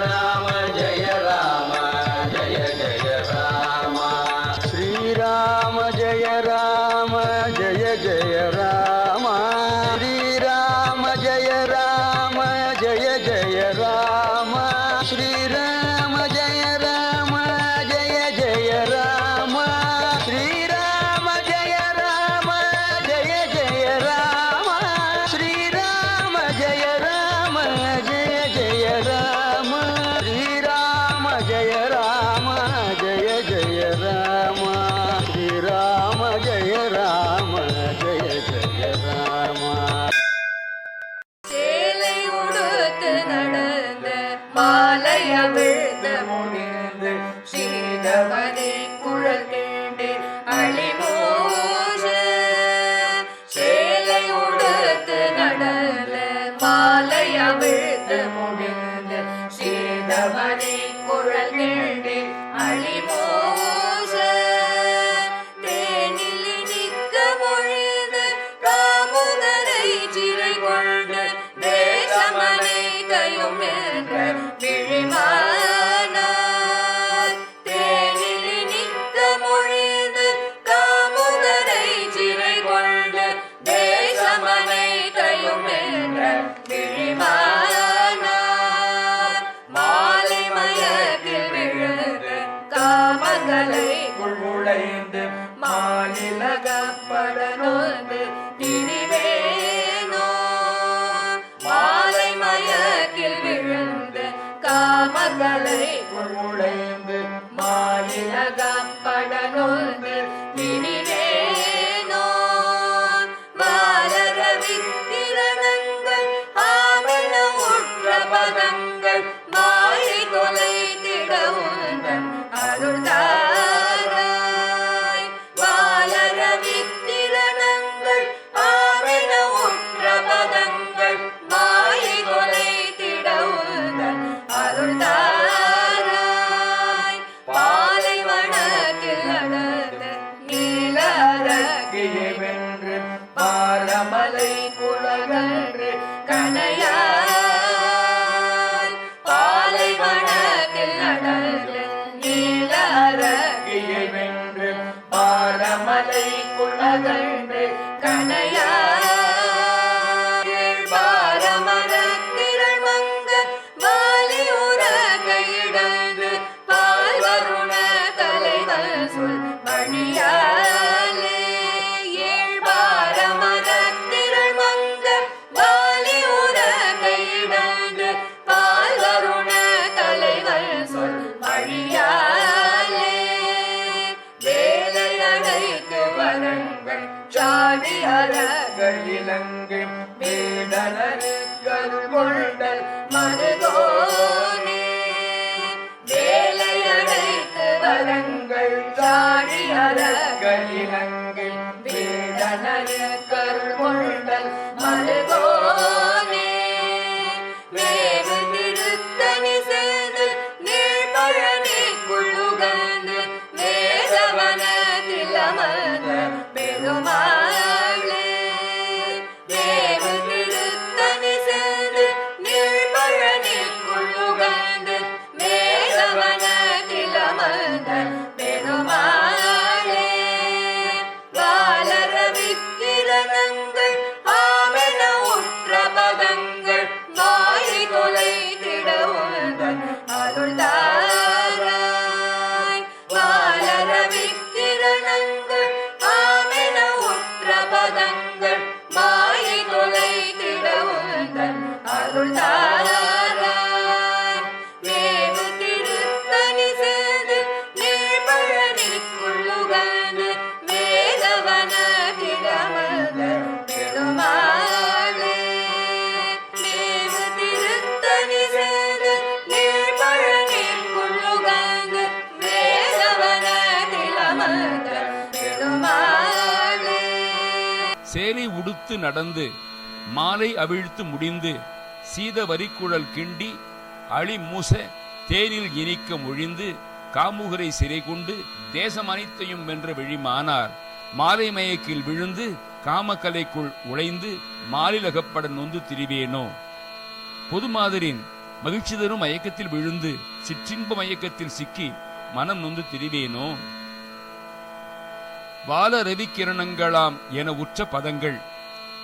Yeah. பதம் மலை குணகள் 个一人。சேலை உடுத்து நடந்து மாலை அவிழ்த்து முடிந்து சீத வரிக்குழல் கிண்டி அழி மூச தேனில் இனிக்க முழிந்து காமுகரை சிறை கொண்டு தேசம் அனைத்தையும் வென்ற வெளிமானார் மாலை மயக்கில் விழுந்து காமக்கலைக்குள் உழைந்து மாலிலகப்பட நொந்து திரிவேனோ? பொது மாதிரின் மகிழ்ச்சி தரும் மயக்கத்தில் விழுந்து சிற்றின்ப மயக்கத்தில் சிக்கி மனம் நொந்து திரிவேனோ? வால ரவி கிரணங்களாம் என உற்ற பதங்கள்.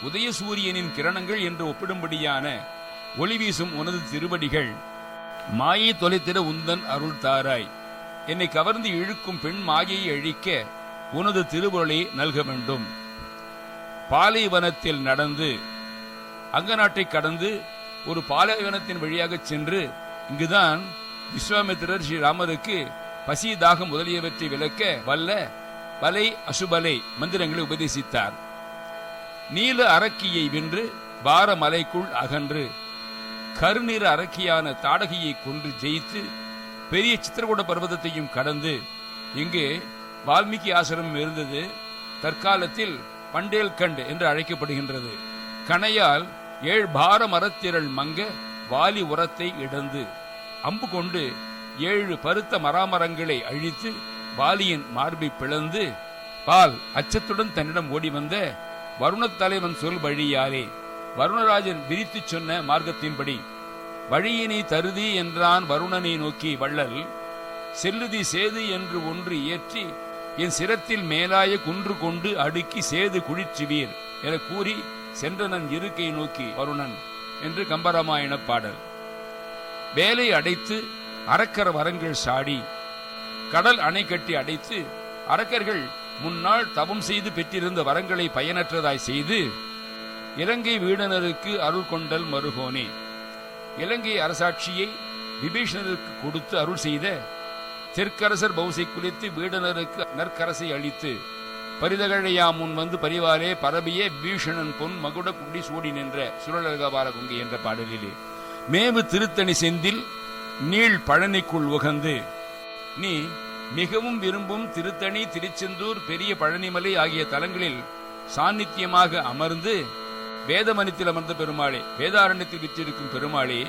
உதயசூரியனின் கிரணங்கள் என்று ஒப்பிடும்படியான ஒளி வீசும் உனது திருவடிகள். மாயை தொலைத்திட உந்தன் அருள் தாராய். என்னை கவர்ந்து இழுக்கும் பெண் மாயையை அழிக்க உனது திருவுருளை நல்க வேண்டும். பாலைவனத்தில் நடந்து அங்கநாட்டை கடந்து ஒரு பாலைவனத்தின் வழியாக சென்று இங்குதான் விஸ்வாமித்திரர் ஸ்ரீ ராமருக்கு பசி தாகம் முதலியவற்றை விளக்க வல்ல பலை அசுபலை மந்திரங்களை உபதேசித்தார். நீல அரக்கியை வென்று பார மலைக்குள் அகன்று கருநிற அரக்கியான தாடகையை கொன்று ஜெயித்து பெரிய சித்திரகூட பர்வதத்தையும் கடந்து இங்கு வால்மீகி ஆசிரமம் இருந்தது. தற்காலத்தில் பண்டேல்கண்ட் என்று அழைக்கப்படுகின்றது. கணையால் ஏழ் பார மரத்திரள் மங்க வாலி உரத்தை இடந்து அம்பு கொண்டு ஏழு பருத்த மராமரங்களை அழித்து வாலியின் மார்பை பிளந்து பால் அச்சத்துடன் தன்னிடம் ஓடி வந்த வருணத் தலைவன் சொல் வழியாரே வருணராஜன் விரித்துச் சொன்ன மார்க்கத்தின்படி வழியினை தருதி என்றான் வருணனை நோக்கி வள்ளல். செல்லுதி சேது என்று ஒன்று ஏற்றி என் சிரத்தில் மேலாய குன்று கொண்டு அடுக்கி சேது குழிச்சுவீர் என கூறி சென்றனன் இருக்கை நோக்கி வருணன் என்று கம்பராமாயண பாடல். வேலை அடைத்து அரக்கர் வரங்கள் சாடி கடல் அணை கட்டி அடைத்து அரக்கர்கள் முன்னாள் தவம் செய்து பெற்றிருந்த வரங்களை பயனற்றதாய் செய்து இலங்கை வீடனருக்கு அருள் கொண்டல் மருகோனே இலங்கை அரசாட்சியை விபீஷணருக்கு கொடுத்து அருள் செய்த தெற்கரசர் பௌசை குளித்து வீடனருக்கு நற்கரசை அளித்து பரிதகழையா முன் வந்து பரிவாலே பரபிய பீஷணன் பொன் மகுட குண்டி சூடி நின்ற சுரலகபால குங்கை என்ற பாடலிலே. மேவு திருத்தணி செந்தில் நீள் பழனிக்குள் உகந்து நீ மிகவும் விரும்பும் திருத்தணி திருச்செந்தூர் பெரிய பழனிமலை ஆகிய தலங்களில் சாநித்தியமாக அமர்ந்து வேதமனித்தில் அமர்ந்த பெருமாளே வேதாரண்யத்தில் விற்றிருக்கும் பெருமாளே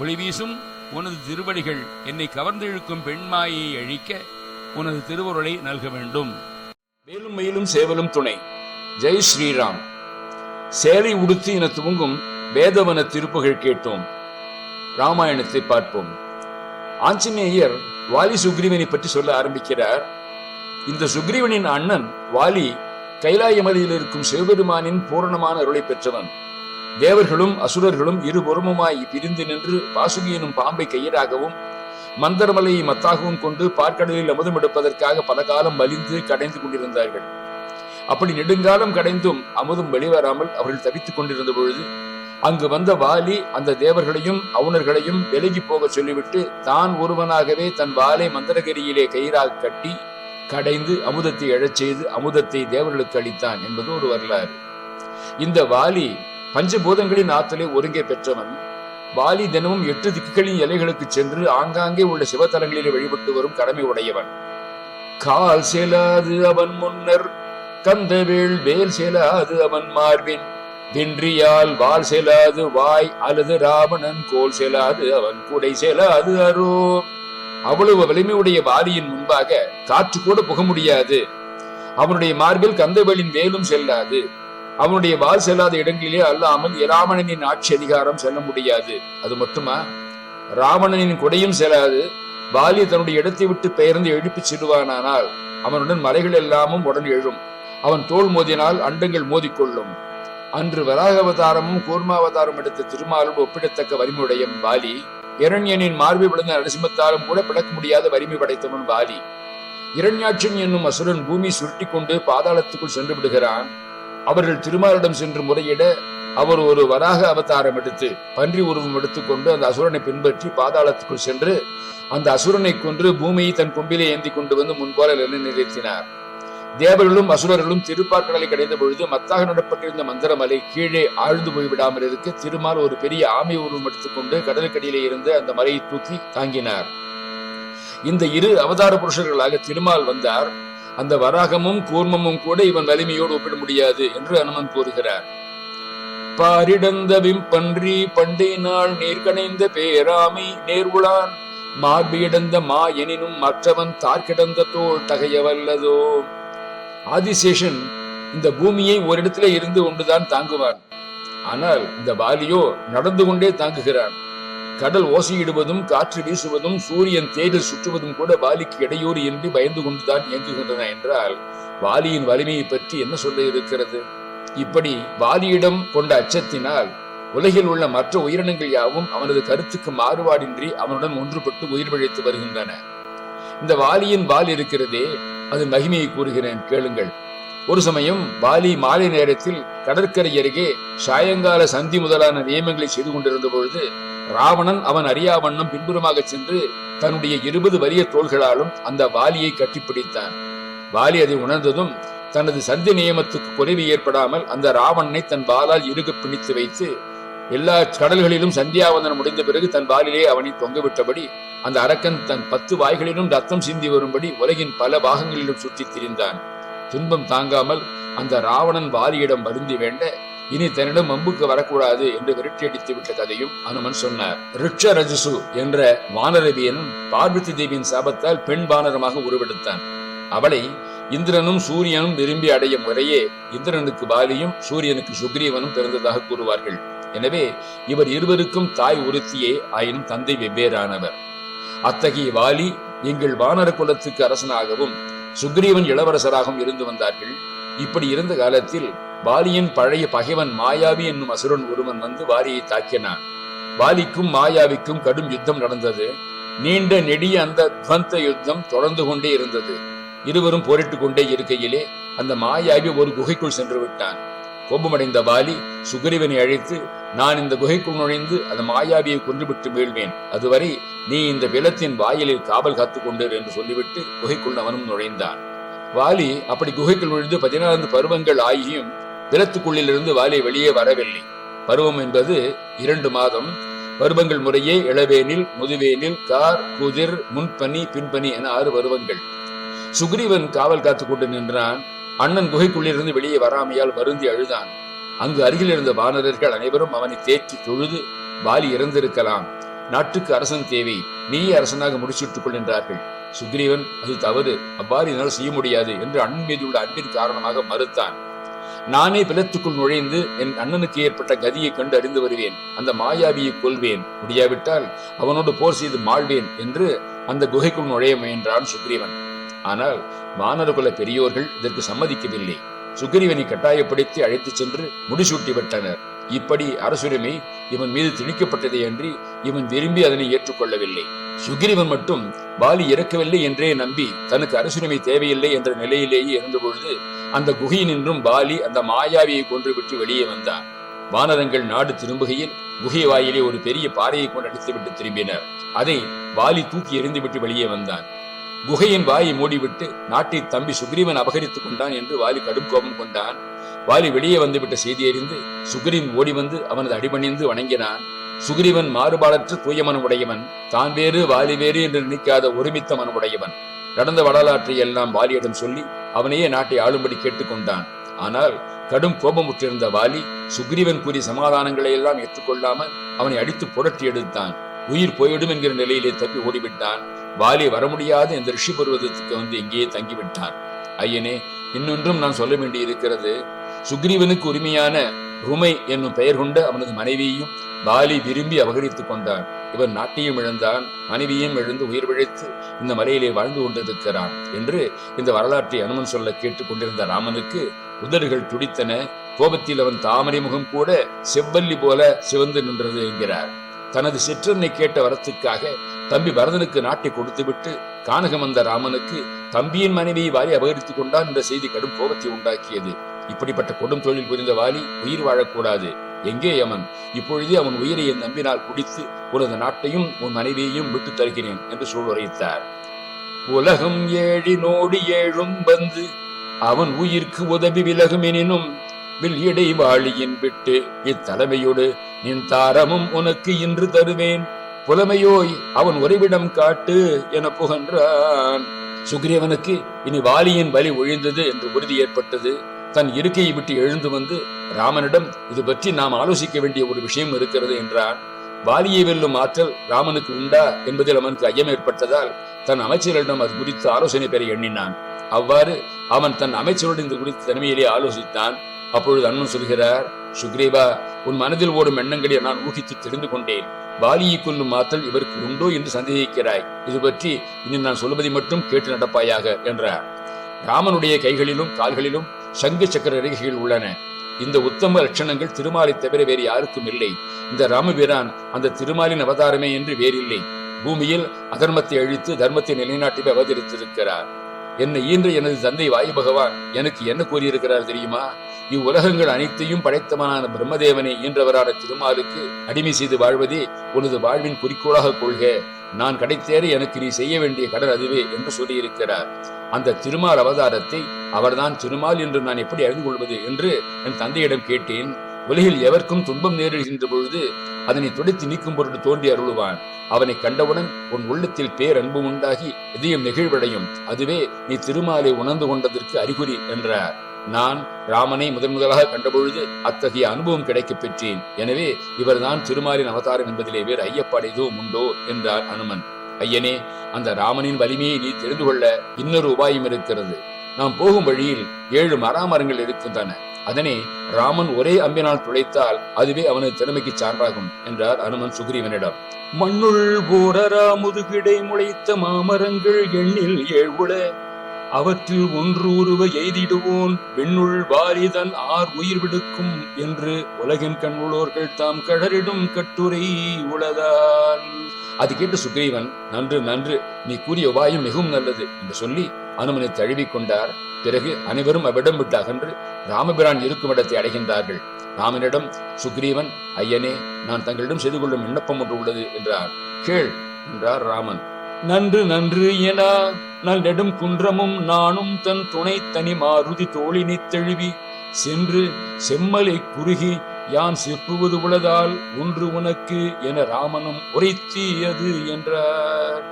ஒளி வீசும் உனது திருவடிகள் என்னை கவர்ந்து இழுக்கும் பெண்மாயை அழிக்க உனது திருவுருளை நல்க வேண்டும். மேலும் மேலும் சேவலும் துணை. ஜெய் ஸ்ரீராம். சேலை உடுத்தி என துவங்கும் வேதவன திருப்புகழ் கேட்டோம். ராமாயணத்தை பார்ப்போம். ஆஞ்சநேயர் வாலி சுக்ரீவனை பற்றி சொல்ல ஆரம்பிக்கிறார். இந்த சுக்ரீவனின் அண்ணன் வாலி கைலாயமலையில் இருக்கும் சிவபெருமானின் பூரணமான அருளை பெற்றவன். தேவர்களும் அசுரர்களும் இருபுறமுமாய் பிரிந்து நின்று பாசுகி எனும் பாம்பை கையராகவும் மந்தரமலையை மத்தாகவும் கொண்டு பார்க்கடலில் அமுதம் எடுப்பதற்காக பல காலம் வலிந்து கடைந்து கொண்டிருந்தார்கள். அப்படி நெடுங்காலம் கடைந்தும் அமுதம் வெளிவராமல் அவர்கள் தவித்துக் கொண்டிருந்த பொழுது அங்கு வந்த வாலி அந்த தேவர்களையும் அவுணர்களையும் விலகி போக சொல்லிவிட்டு தான் ஒருவனாகவே தன் வாலை மந்திரகிரியிலே கயிறாக கட்டி கடைந்து அமுதத்தை எழச் செய்து அமுதத்தை தேவர்களுக்கு அளித்தான் என்பது ஒரு வரலாறு. இந்த வாலி பஞ்சபூதங்களின் ஆற்றலை ஒருங்கே பெற்றவன். வாலி தினமும் எட்டு திக்குகளின் இலைகளுக்கு சென்று ஆங்காங்கே உள்ள சிவத்தலங்களிலே வழிபட்டு வரும் கடமை உடையவன். கால் செலாது அவன் முன்னர் கந்தவேள் வேல் செலாது அவன் மார்பின். தின்றியால் வால் செலாது வாய் அல்லது ராவணன் கோல் செலாது அவன் கூடை செலாது அரோ. அவ்வளவு வலிமையுடைய வாலியின் முன்பாக காற்று கூட புக முடியாது. அவனுடைய மார்பில் கந்தவேலின் வேலும் செல்லாது. அவனுடைய வால் செல்லாத இடங்களிலே அல்லாமல் இராமணனின் ஆட்சி அதிகாரம் செல்ல முடியாது. அது மட்டுமா? ராவணனின் கொடையும் செல்லாது. வாலி தன்னுடைய இடத்தை விட்டு பெயர்ந்து எழுப்பிச் செல்வானானால் அவனுடன் மலைகள் எல்லாமும் உடன் எழும். அவன் தோல் மோதினால் அண்டங்கள் மோதிக்கொள்ளும். அன்று வராக அவதாரமும் கூர்மாவதாரம் எடுத்த திருமாலும் ஒப்பிடத்தக்க வலிமையுடைய வாலி இரண்யனின் மார்பை விழுந்த நரசிம்மத்தாலும் கூட பிளக்க முடியாத வலிமை படைத்தவன் வாலி இரண்யாட்சன் என்னும் அசுரன் பூமி சுருட்டி கொண்டு பாதாளத்துக்குள் சென்று விடுகிறான். அவர்கள் திருமாலிடம் சென்று முறையிட அவர் ஒரு வராக அவதாரம் எடுத்து பன்றி உருவம் எடுத்துக்கொண்டு அந்த அசுரனை பின்பற்றி பாதாளத்துக்குள் சென்று அந்த அசுரனை கொன்று பூமியை தன் கொம்பிலே ஏந்தி கொண்டு வந்து முன்போல நிலைநிறுத்தினார். தேவர்களும் அசுரர்களும் திருப்பார்கடலை கடைந்த பொழுது மத்தாக நடப்பட்டிருந்த மந்திரமலை கீழே ஆழ்ந்து போய்விடாமல் இருக்க திருமால் ஒரு பெரிய ஆமை உருவம் எடுத்துக்கொண்டு கடலுக்கடியிலே இருந்து அந்த மலையை தூக்கி தாங்கினார். இந்த இரு அவதார புருஷர்களாக திருமால் வந்தார். அந்த வராகமும் கூர்மமும் கூட இவன் வலிமையோடு ஒப்பிட முடியாது என்று அனுமன் கூறுகிறார். பாரிடந்த விம்பன்றி பண்டை நாள் நேர்கணைந்த பேராமை நேர்வுளான் மார்பிடந்த மா எனினும் மற்றவன் தார்கிடந்த தோல் தகையவல்லதோ. ஆதிசேஷன் இந்த பூமியை ஓரிடத்திலே இருந்து கொண்டுதான் தாங்குவான். ஆனால் இந்த வாலியோ நடந்து கொண்டே தாங்குகிறான். கடல் ஓசையிடுவதும் காற்று வீசுவதும் சூரியன் தேடில் சுற்றுவதும் கூட வாலிக்கு இடையூறு இன்றி பயந்து கொண்டுதான் இயங்குகின்றன என்றால் வாலியின் வலிமையை பற்றி என்ன சொல்ல இருக்கிறது? இப்படி வாலியிடம் கொண்ட அச்சத்தினால் உலகில் உள்ள மற்ற உயிரினங்கள் யாவும் அவனது கருத்துக்கு மாறுபாடின்றி அவனுடன் ஒன்றுபட்டு உயிர் பிழைத்து வருகின்றன. இந்த வாலியின் வால் இருக்கிறதே அது மகிமையை கூறுகிறேன் கேளுங்கள். ஒரு சமயம் வாலி மாலை நேரத்தில் கடற்கரை அருகே சாயங்கால சந்தி முதலான நியமங்களை செய்து கொண்டிருந்த பொழுது ராவணன் அவன் அறியாவண்ணம் பின்புறமாக சென்று தன்னுடைய இருபது வலிய தோள்களாலும் அந்த வாலியை கட்டிப்பிடித்தான். வாலி அதை உணர்ந்ததும் தனது சந்தி நியமத்துக்கு குறைவு ஏற்படாமல் அந்த ராவணனை தன் வாளால் இருக பிணித்து வைத்து எல்லா கடல்களிலும் சந்தியாவந்தனம் முடிந்த பிறகு தன் வாலிலே அவனை தொங்கவிட்டபடி அந்த அரக்கன் தன் பத்து வாய்களிலும் ரத்தம் சிந்தி வரும்படி உலகின் பல பாகங்களிலும் சுற்றித் திரிந்தான். துன்பம் தாங்காமல் அந்த ராவணன் வாலியிடம் வருந்தி வேண்ட இனி தன்னிடம் அம்புக்கு வரக்கூடாது என்று விரட்டியடித்து விட்ட கதையும் அனுமன் சொன்னார். ரிக்ஷ ரஜசு என்ற வானரவியனும் பார்வதி தேவியின் சாபத்தால் பெண் வானரமாக உருவெடுத்தான். அவளை இந்திரனும் சூரியனும் விரும்பி அடையும் முறையே இந்திரனுக்கு பாலியும் சூரியனுக்கு சுக்ரீவனும் பிறந்ததாக கூறுவார்கள். எனவே இவர் இருவருக்கும் தாய் ஒருத்தியே ஆயினும் தந்தை வெவ்வேறானவர். அத்தகைய வாலி எங்கள் வானர குலத்துக்கு அரசனாகவும் சுக்ரீவன் இளவரசராகவும் இருந்து வந்தார்கள். இப்படி இருந்த காலத்தில் வாலியின் பழைய பகைவன் மாயாவி என்னும் அசுரன் ஒருவன் வந்து வாலியை தாக்கினான். வாலிக்கும் மாயாவிக்கும் கடும் யுத்தம் நடந்தது. நீண்ட நெடிய அந்த துவந்த யுத்தம் தொடர்ந்து கொண்டே இருந்தது. இருவரும் போரிட்டுக் கொண்டே இருக்கையிலே அந்த மாயாவி ஒரு குகைக்குள் சென்று விட்டான். கோபமடைந்த பாலி சுக்ரீவனை அழைத்து நான் இந்த குகைக்குள் நுழைந்து அந்த மாயாவியை கொன்றுவிட்டு மீள்வேன் அதுவரை நீ இந்த விலத்தின் வாயிலில் காவல் காத்துக் கொண்டிரு என்று சொல்லிவிட்டு குகைக்குள் அவனும் நுழைந்தான். வாலி அப்படி குகைக்குள் நுழைந்து பதினாறு பருவங்கள் ஆகியும் விலத்துக்குள்ளிலிருந்து வாலி வெளியே வரவில்லை. பருவம் என்பது இரண்டு மாதம். பருவங்கள் முறையே இளவேனில் முதுவேனில் கார் குதிர் முன்பனி பின்பனி என ஆறு பருவங்கள். சுக்ரீவன் காவல் காத்துக் கொண்டு நின்றான். அண்ணன் குகைக்குள்ளிருந்து வெளியே வராமையால் வருந்தி அழுதான். அங்கு அருகில் இருந்த வானரர்கள் அனைவரும் அவனை தேற்றி தொழுது வாலி இறந்திருக்கலாம். நாட்டுக்கு அரசன் தேவை. நீயே அரசனாக முடிச்சுட்டுக் கொள்கின்றார்கள் சுக்ரீவன் அது தவறு. அவ்வாறு என்னால் செய்ய முடியாது என்று அண்ணன் மீது உள்ள அன்பின் காரணமாக மறுத்தான். நானே பிளத்துக்குள் நுழைந்து என் அண்ணனுக்கு ஏற்பட்ட கதியை கண்டு அறிந்து வருவேன். அந்த மாயாவியை கொல்வேன். முடியாவிட்டால் அவனோடு போர் செய்து மாழ்வேன் என்று அந்த குகைக்குள் நுழைய முயன்றான் சுக்ரீவன். ஆனால் வானரகுல பெரியோர்கள் இதற்கு சம்மதிக்கவில்லை. சுக்ரீவனை கட்டாயப்படுத்தி அழைத்துச் சென்று முடிசூட்டி விட்டனர். இப்படி அரசுரிமை இவன் மீது திணிக்கப்பட்டதே அன்றி இவன் விரும்பி அதனை ஏற்றுக்கொள்ளவில்லை. சுக்ரீவன் மட்டும் பாலி இறக்கவில்லை என்றே நம்பி தனக்கு அரசுரிமை தேவையில்லை என்ற நிலையிலேயே இருந்தபொழுது அந்த குகையினின்றும் வாலி அந்த மாயாவியை கொன்றுவிட்டு வெளியே வந்தான். வானரங்கள் நாடு திரும்புகையில் குகை வாயிலே ஒரு பெரிய பாறையை கொண்டு அடித்துவிட்டு திரும்பினர். அதை வாலி தூக்கி எறிந்துவிட்டு வெளியே வந்தான். குகையின் வாயை மூடிவிட்டு நாட்டை தம்பி சுக்ரீவன் அபகரித்துக் கொண்டான் என்று வாலி கடும் கோபம் கொண்டான். வாலி வெளியே வந்துவிட்ட செய்தி அறிந்து சுக்ரீவன் ஓடி வந்து அவனது அடிபணிந்து வணங்கினான். சுக்ரீவன் மாறுபாடற்ற தூய மனமுடையவன் தான் வேறு வாலி வேறு என்று நினைக்காத ஒருமித்த மனமுடையவன். நடந்த வரலாற்றை எல்லாம் வாலியிடம் சொல்லி அவனையே நாட்டை ஆளும்படி கேட்டுக்கொண்டான் ஆனால் கடும் கோபமுற்றிருந்த வாலி சுக்ரீவன் கூறிய சமாதானங்களை எல்லாம் ஏற்றுக்கொள்ளாமல் அவனை அடித்து புரட்டி எடுத்தான். உயிர் போய்விடும் என்கிற நிலையிலே தப்பி ஓடிவிட்டான். வாலி வர முடியாத இந்த ரிஷி பருவதத்துக்கு வந்து இங்கேயே தங்கிவிட்டான் ஐயனே இன்னொன்றும் நான் சொல்ல வேண்டி இருக்கிறது சுக்ரீவனுக்கு உரிமையான ருமை என்னும் பெயர் கொண்ட அவனது மனைவியையும் வாலி விரும்பி அபகரித்துக் கொண்டான். இவன் நாட்டையும் இழந்தான் மனைவியையும் இழந்து உயிர் பிழைத்து இந்த மலையிலே வாழ்ந்து கொண்டிருக்கிறான் என்று இந்த வரலாற்றை அனுமன் சொல்ல கேட்டுக் கொண்டிருந்த ராமனுக்கு உதடுகள் துடித்தன. கோபத்தில் அவன் தாமரை முகம் கூட செவ்வல்லி போல சிவந்து நின்றது என்கிறார். தனது சிற்றனை கேட்ட வரத்துக்காக தம்பி பரதனுக்கு நாட்டை கொடுத்துவிட்டு கானகம் வந்த ராமனுக்கு தம்பியின் மனைவியை வாலி அபகரித்துக் கொண்டான் என்ற செய்தி கடும் கோபத்தை உண்டாக்கியது. இப்படிப்பட்ட கொடும் தொழில் புரிந்த வாலி உயிர் வாழக்கூடாது. எங்கே யமன்? இப்பொழுதே அவன் உயிரை என் நம்பினால் குடித்து உனது நாட்டையும் உன் மனைவியையும் விட்டு தருகிறேன் என்று சூழ்வரைத்தார் உலகம் ஏழினோடு ஏழும் வந்து அவன் உயிர்க்கு உதவி விலகும் எனினும் வில் இடை வாழியின் விட்டு இத்தலைமையோடு நின் தாரமும் உனக்கு இன்று தருவேன். புலமையோய் அவன் உறைவிடம் காட்டு என புகன்றான். சுக்ரீவனுக்கு இனி வாலியின் வலி ஒழிந்தது என்று உறுதி ஏற்பட்டது. தன் இருக்கையை விட்டு எழுந்து வந்து ராமனிடம் இது பற்றி நாம் ஆலோசிக்க வேண்டிய ஒரு விஷயம் இருக்கிறது என்றான். வாலியை வெல்லும் ஆற்றல் ராமனுக்கு உண்டா என்பதில் அவனுக்கு ஐயம் ஏற்பட்டதால் தன் அமைச்சர்களிடம் அது குறித்து ஆலோசனை பெற எண்ணினான். அவ்வாறு அவன் தன் அமைச்சருடன் இது குறித்து தனிமையிலே ஆலோசித்தான். அப்பொழுது அண்ணன் சொல்கிறார் சுக்ரீவா உன் மனதில் ஓடும் எண்ணங்களை நான் ஊகித்து தெரிந்து கொண்டேன். வாலியை கொல்லும் ஆற்றல் இவருக்கு உண்டோ என்று சந்தேகிக்கிறாய். இது பற்றி இனி நான் சொல்வதை மட்டும் கேட்டு நடப்பாயாக என்றார். ராமனுடைய கைகளிலும் கால்களிலும் சங்கு சக்கர ரேகைகள் உள்ளன. இந்த உத்தம லட்சணங்கள் திருமாலை தவிர வேறு யாருக்கும் இல்லை. இந்த ராமபிரான் அந்த திருமாலின் அவதாரமே என்று வேறில்லை. பூமியில் அதர்மத்தை அழித்து தர்மத்தை நிலைநாட்டி அவதரித்திருக்கிறார். என்னை ஈன்ற எனது தந்தை வாயு பகவான் எனக்கு என்ன கூறியிருக்கிறார் தெரியுமா? இவ்வுலகங்கள் அனைத்தையும் படைத்தவனான பிரம்மதேவனை ஈன்றவரான திருமாலுக்கு அடிமை செய்து வாழ்வதே உனது வாழ்வின் குறிக்கோளாக கொள்க. நான் கிடைத்தேற எனக்கு நீ செய்ய வேண்டிய கடன் அதுவே என்று சொல்லியிருக்கிறார். அந்த திருமால் அவதாரத்தை அவர்தான் திருமால் என்று நான் எப்படி அறிந்து கொள்வது என்று என் தந்தையிடம் கேட்டேன். உலகில் எவருக்கும் துன்பம் நேரிடுகின்ற பொழுது அதனை துடைத்து நீக்கும் பொருட்டு தோன்றி அருளுவான். அவனை கண்டவுடன் உன் உள்ளத்தில் பேரன்பு உண்டாகி இதயம் நெகிழ்வடையும். அதுவே நீ திருமாலை உணர்ந்து கொண்டதற்கு அறிகுறி என்றார். நான் ராமனை முதன் முதலாக கண்டபொழுது அத்தகைய அனுபவம் கிடைக்கப் பெற்றேன். எனவே இவர்தான் திருமாலின் அவதாரம் என்பதிலே வேறு ஐயப்பாடு எதுவும் உண்டோ? என்றார் அனுமன். ஐயனே அந்த ராமனின் வலிமையை நீ தெரிந்து கொள்ள இன்னொரு உபாயம் இருக்கிறது. நாம் போகும் வழியில் ஏழு மராமரங்கள் இருக்கின்றன. அதனை ராமன் ஒரே அம்பினால் துளைத்தால் அதுவே அவனது திறமைக்கு சான்றாகும் என்றார் அனுமன் சுக்ரீவனிடம். மண்ணுள் போரரா முதுகிடை முளைத்த மாமரங்கள் எண்ணில் ஏழ்வுள அவற்றில் ஒன்று உருவ எய்திடுவோன். விண்ணுள் வாரிதன் ஆர் உயிர் விடுக்கும் என்று உலகின் கண்ணுள்ளோர்கள் தாம் கழறிடும் கட்டுரை உளதால் அது கேட்டு சுக்ரீவன் நன்று நன்று நீ கூறிய உபாயம் மிகவும் நல்லது என்று சொல்லி அனுமனை தழுவிக் கொண்டார். பிறகு அனைவரும் அவ்விடம் விட்டு அகன்று ராமபிரான் இருக்கும் இடத்தை அடைகின்றார்கள். ராமனிடம் சுக்ரீவன் ஐயனே நான் தங்களிடம் செய்து கொள்ளும் விண்ணப்பம் ஒன்று உள்ளது என்றார். கேள் என்றார் ராமன். நன்று நன்று என நல் நெடும் குன்றமும் நானும் தன் துணை தனி மாருதி தோழினை தழுவி சென்று செம்மலை குறுகி யான் செப்புவது உளதால் ஒன்று உனக்கு என ராமனும் உரைத்தியது என்றார்.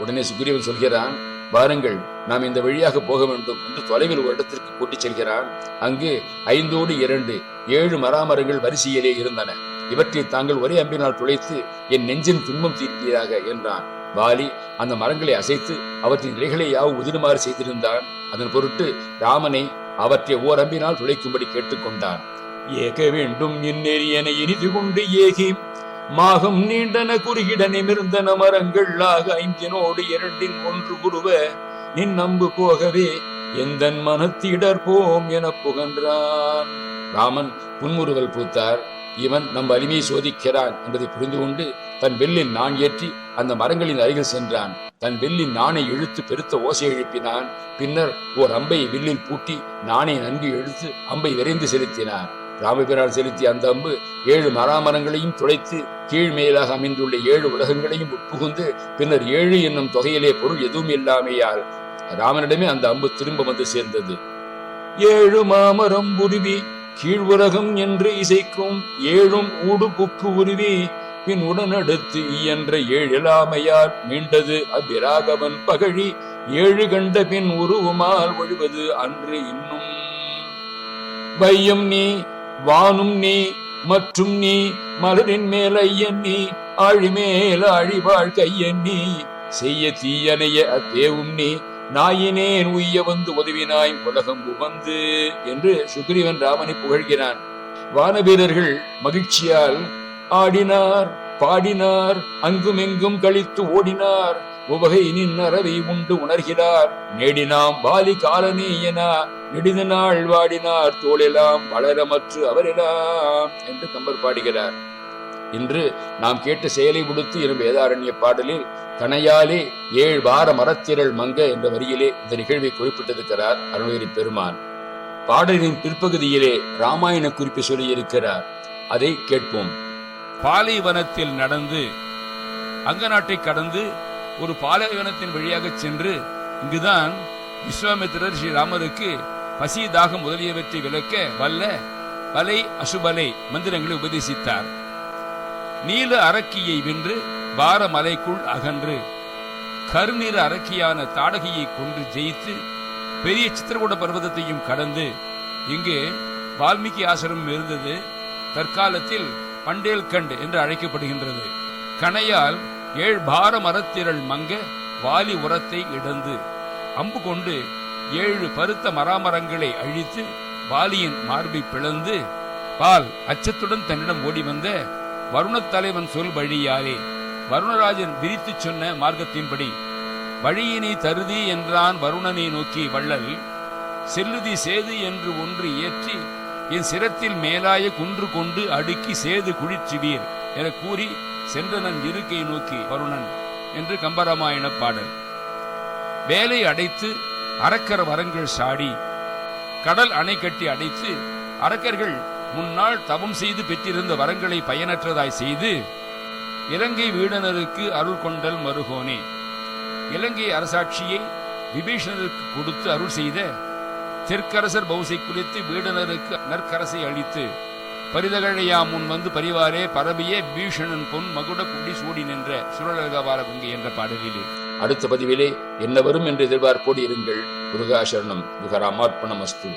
உடனே சுக்ரீவன் சொல்கிறான் வாருங்கள் நாம் இந்த வழியாக போக வேண்டும் என்று தொலைவில் ஒரு இடத்திற்கு கூட்டிச் செல்கிறான். அங்கு ஐந்தோடு இரண்டு ஏழு மராமரங்கள் வரிசையிலே இருந்தன. இவற்றை தாங்கள் ஒரே அம்பினால் துளைத்து என் நெஞ்சின் துன்பம் தீர்ப்பீராக என்றான். வாலி அந்த மரங்களை அசைத்து அவற்றின் இலைகளை யாவும் உதிருமாறு செய்திருந்தான். அதன் பொருட்டு ராமனை அவற்றை ஓரம்பினால் துளைக்கும்படி கேட்டுக்கொண்டான். ஏக வேண்டும் இந்நெறியனை இனிது கொண்டு ஏகி. மாகம் நீண்டன குறுகிட நிமிர்ந்தன மரங்கள் ஆக ஐந்தினோடு இரண்டின் ஒன்று குருவ நின் நம்பு போகவே எந்தன் மனத்திடர் போம் என புகன்றான். ராமன் புன்முறுவல் பூத்தார். இவன் நம் வலிமையை சோதிக்கிறான் என்பதை புரிந்து கொண்டு தன் வெள்ளில் நான் ஏற்றி அந்த மரங்களின் அருகில் சென்றான். தன் வெள்ளின் நாணை இழுத்து பெருத்த ஓசை எழுப்பினான். பின்னர் ஓர் அம்பை வில்லில் பூட்டி நாணை நன்கு இழுத்து அம்பை விரைந்து செலுத்தினான் ராமபிரான் செலுத்திய அந்த அம்பு ஏழு மராமரங்களையும் துளைத்து கீழ் மேலாக அமைந்துள்ள ஏழு உலகங்களையும் உட்புகுந்து பின்னர் ஏழு என்னும் தொகையிலே பொருள் எதுவும் இல்லாமையால் ராமனிடமே அந்த அம்பு திரும்ப வந்து சேர்ந்தது. ஏழு மாமரம் உருவி கீழ் உலகம் என்று இசைக்கும் ஏழும் ஊடு புக்கு உருவி பின் உடனடுத்து இயன்ற ஏழிலாமையால் மீண்டது அபிராகவன் பகழி. ஏழு கண்ட பின் உருவுமால் ஒழிவது அன்று இன்னும். வையும் நீ வானும் நீ மற்றும் நீ மலரின் மேல் ஐயன் நீ ஆழிமேல் ஆழிவாழ் கையன் நீ. செய்ய தீயனைய அத்தேவும் நீ நாயினேன் உய்ய வந்து உதவினாய் உலகம் உவந்து என்று சுக்ரீவன் ராமனை புகழ்கிறான். வானவீரர்கள் மகிழ்ச்சியால் ஆடினார் பாடினார் அங்குமெங்கும் கழித்து ஓடினார். உவகை நின்னறவை உண்டு உணர்கிறார். நேடினாம் வாலி காலனே என நெடிது நாள் வாடினார். தோளெல்லாம் வளரமற்று அவரெல்லாம் என்று கம்பர் பாடுகிறார். இன்று நாம் கேட்ட செயலை விடுத்து எனும் வேதாரண்ய பாடலில் கனையாலே ஏழ் வார மரத்திரள் மங்க என்ற வரியிலே இந்த நிகழ்வை குறிப்பிட்டிருக்கிறார் அருணகிரி பெருமான். பாடலின் பிற்பகுதியிலே ராமாயண குறிப்பு சொல்லியிருக்கிறார். அதை கேட்போம். பாலைவனத்தில் நடந்து அங்க நாட்டை கடந்து ஒரு பாலைவனத்தின் வழியாக சென்று இங்குதான் விஸ்வாமித்திரர் ஸ்ரீராமருக்கு பசி தாகம் முதலியவற்றை விளக்க வல்ல பலை அசுபலை மந்திரங்களை உபதேசித்தார். நீல அரக்கியை வென்று பாரமலைக்குள் அகன்று கருநிற அரக்கியான தாடகையை கொன்று ஜெயித்து பெரிய சித்திரகூட பர்வதத்தையும் கடந்து இங்கு வால்மீகி ஆசிரமம் இருந்தது. தற்காலத்தில் பண்டேல்கண்ட் என்று அழைக்கப்படுகின்றது. கணையால் ஏழ் பார மரத்திரள் மங்க வாலி உரத்தை இடந்து அம்பு கொண்டு ஏழு பருத்த மராமரங்களை அழித்து வாலியின் மார்பை பிளந்து பால் அச்சத்துடன் தன்னிடம் ஓடி வந்த வருணத் தலைவன் சொல் வழியாரே வருணராஜன் விரித்துச் சொன்ன மார்க்கத்தின்படி வழியினை தருதி என்றான் வருணனை நோக்கி வள்ளல் செல்லுதி சேது என்று ஒன்று ஏற்றி என் சிரத்தில் மேலாய குன்று கொண்டு அடுக்கி சேது குழிச்சுவீர் என கூறி சென்றனன் இருக்கை நோக்கி வருணன் என்று கம்பராமாயண பாடல். வேலை அடைத்து அரக்கர் வரங்கள் சாடி கடல் அணை கட்டி அடைத்து அரக்கர்கள் முன்னாள் தவம் செய்து பெற்றிருந்த வரங்களை பயனற்றதாய் செய்து இலங்கை வீடனருக்கு அருள் கொண்டல் மருகோனே இலங்கை அரசாட்சியை விபீஷணருக்கு கொடுத்து அருள் செய்த தெற்கரசர் பௌசை குறித்து வீடனருக்கு நற்கரசை அழித்து பரிதகழையா முன் வந்து பரிவாரே பரவிய பீஷணன் பொன் மகுட குடி சூடி நின்ற சுழலகவார குங்கை என்ற பாடலிலே. அடுத்த பதிவிலே என்ன வரும் என்று எதிர்பார்ப்போடு இருங்கள். முருகாசரணம் யுகராமார்ப்பணமஸ்து